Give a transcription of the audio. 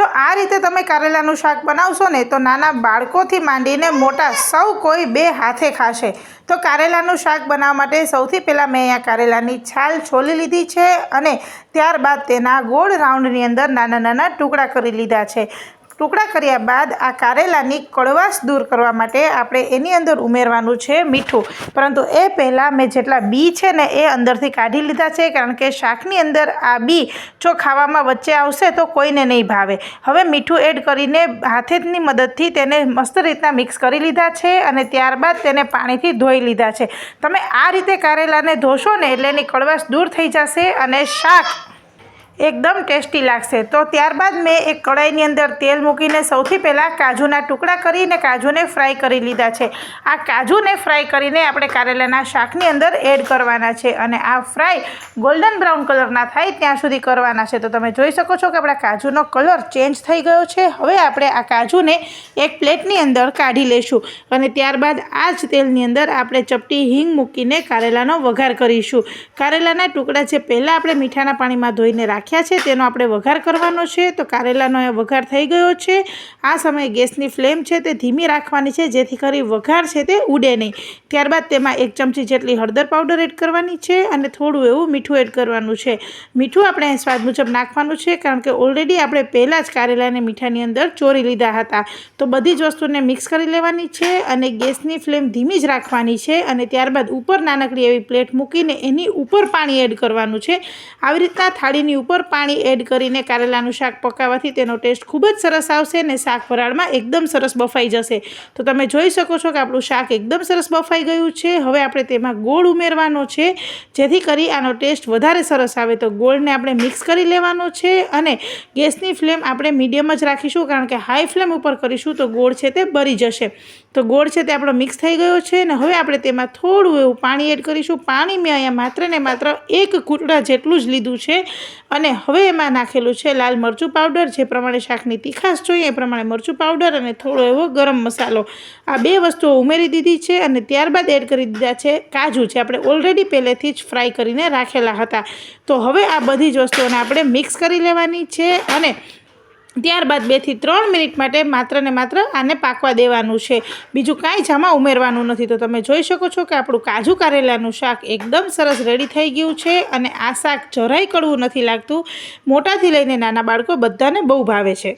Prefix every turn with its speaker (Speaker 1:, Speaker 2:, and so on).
Speaker 1: જો આ રીતે તમે કારેલાનું શાક બનાવશો ને, તો નાના બાળકોથી માંડીને મોટા સૌ કોઈ બે હાથે ખાશે. તો કારેલાનું શાક બનાવવા માટે સૌથી પહેલાં મેં અહીંયા કારેલાની છાલ છોલી લીધી છે અને ત્યારબાદ તેના ગોળ રાઉન્ડની અંદર નાના નાના ટુકડા કરી લીધા છે. ટુકડા કર્યા બાદ આ કારેલાની કડવાશ દૂર કરવા માટે આપણે એની અંદર ઉમેરવાનું છે મીઠું. પરંતુ એ પહેલાં મેં જેટલા બી છે ને એ અંદરથી કાઢી લીધા છે, કારણ કે શાકની અંદર આ બી જો ખાવામાં વચ્ચે આવશે તો કોઈને નહીં ભાવે. હવે મીઠું એડ કરીને હાથેની મદદથી તેને મસ્ત રીતના મિક્સ કરી લીધા છે અને ત્યારબાદ તેને પાણીથી ધોઈ લીધા છે. તમે આ રીતે કારેલાને ધોશો ને એટલે એની કડવાશ દૂર થઈ જશે અને શાક એકદમ ટેસ્ટી લાગશે. તો ત્યારબાદ મેં એક કઢાઈની અંદર તેલ મૂકીને સૌથી પહેલાં કાજુના ટુકડા કરીને કાજુને ફ્રાય કરી લીધા છે. આ કાજુને ફ્રાય કરીને આપણે કારેલાના શાકની અંદર એડ કરવાના છે અને આ ફ્રાય ગોલ્ડન બ્રાઉન કલરના થાય ત્યાં સુધી કરવાના છે. તો તમે જોઈ શકો છો કે આપણા કાજુનો કલર ચેન્જ થઈ ગયો છે. હવે આપણે આ કાજુને એક પ્લેટની અંદર કાઢી લેશું અને ત્યારબાદ આ જ તેલની અંદર આપણે ચપટી હિંગ મૂકીને કારેલાનો વઘાર કરીશું. કારેલાના ટુકડા જે પહેલાં આપણે મીઠાના પાણીમાં ધોઈને રાખ્યા છે, તેનો આપણે વઘાર કરવાનો છે, તો કારેલાનો એ વઘાર થઈ ગયો છે. આ સમયે ગેસની ફ્લેમ છે તે ધીમી રાખવાની છે, જેથી કરી વઘાર છે તે ઉડે નહીં. ત્યારબાદ તેમાં એક ચમચી જેટલી હળદર પાવડર એડ કરવાની છે અને થોડું એવું મીઠું એડ કરવાનું છે. મીઠું આપણે સ્વાદ મુજબ નાખવાનું છે, કારણ કે ઓલરેડી આપણે પહેલાં જ કારેલાને મીઠાની અંદર ચોરી લીધા હતા. તો બધી જ વસ્તુને મિક્સ કરી લેવાની છે અને ગેસની ફ્લેમ ધીમી જ રાખવાની છે અને ત્યારબાદ ઉપર નાનકડી એવી પ્લેટ મૂકીને એની ઉપર પાણી એડ કરવાનું છે. આવી રીતના થાળીની ઉપર પાણી એડ કરીને કારેલાનું શાક પકાવવાથી તેનો ટેસ્ટ ખૂબ જ સરસ આવશે અને શાક વરાળમાં એકદમ સરસ બફાઈ જશે. તો તમે જોઈ શકો છો કે આપણું શાક એકદમ સરસ બફાઈ ગયું છે. હવે આપણે તેમાં ગોળ ઉમેરવાનો છે. જેથી કરી આનો ટેસ્ટ વધારે સરસ આવે. તો ગોળને આપણે મિક્સ કરી લેવાનો છે અને ગેસની ફ્લેમ આપણે મીડિયમ જ રાખીશું કારણ કે હાઈ ફ્લેમ ઉપર કરીશું તો ગોળ છે તે બરી જશે. તો ગોળ છે તે આપણો મિક્સ થઈ ગયો છે અને હવે આપણે તેમાં થોડું એવું પાણી એડ કરીશું. પાણી મેં અહીંયા માત્ર ને માત્ર એક કૂટડા જેટલું જ લીધું છે અને હવે એમાં નાખેલું છે લાલ મરચું પાવડર જે પ્રમાણે શાકની તીખાશ જોઈએ એ પ્રમાણે મરચું પાવડર અને થોડો એવો ગરમ મસાલો. આ બે વસ્તુઓ ઉમેરી દીધી છે અને ત્યારબાદ એડ કરી દીધા છે કાજુ, જે આપણે ઓલરેડી પહેલેથી જ ફ્રાય કરીને રાખેલા હતા. તો હવે આ બધી જ વસ્તુઓને આપણે મિક્સ કરી લેવાની છે અને ત્યારબાદ બેથી ત્રણ મિનિટ માટે માત્ર ને માત્ર આને પાકવા દેવાનું છે. બીજું કાંઈ જામાં ઉમેરવાનું નથી. તો તમે જોઈ શકો છો કે આપણું કાજુ કારેલાનું શાક એકદમ સરસ રેડી થઈ ગયું છે અને આ શાક જરાય કડવું નથી લાગતું. મોટાથી લઈને નાના બાળકો બધાને બહુ ભાવે છે.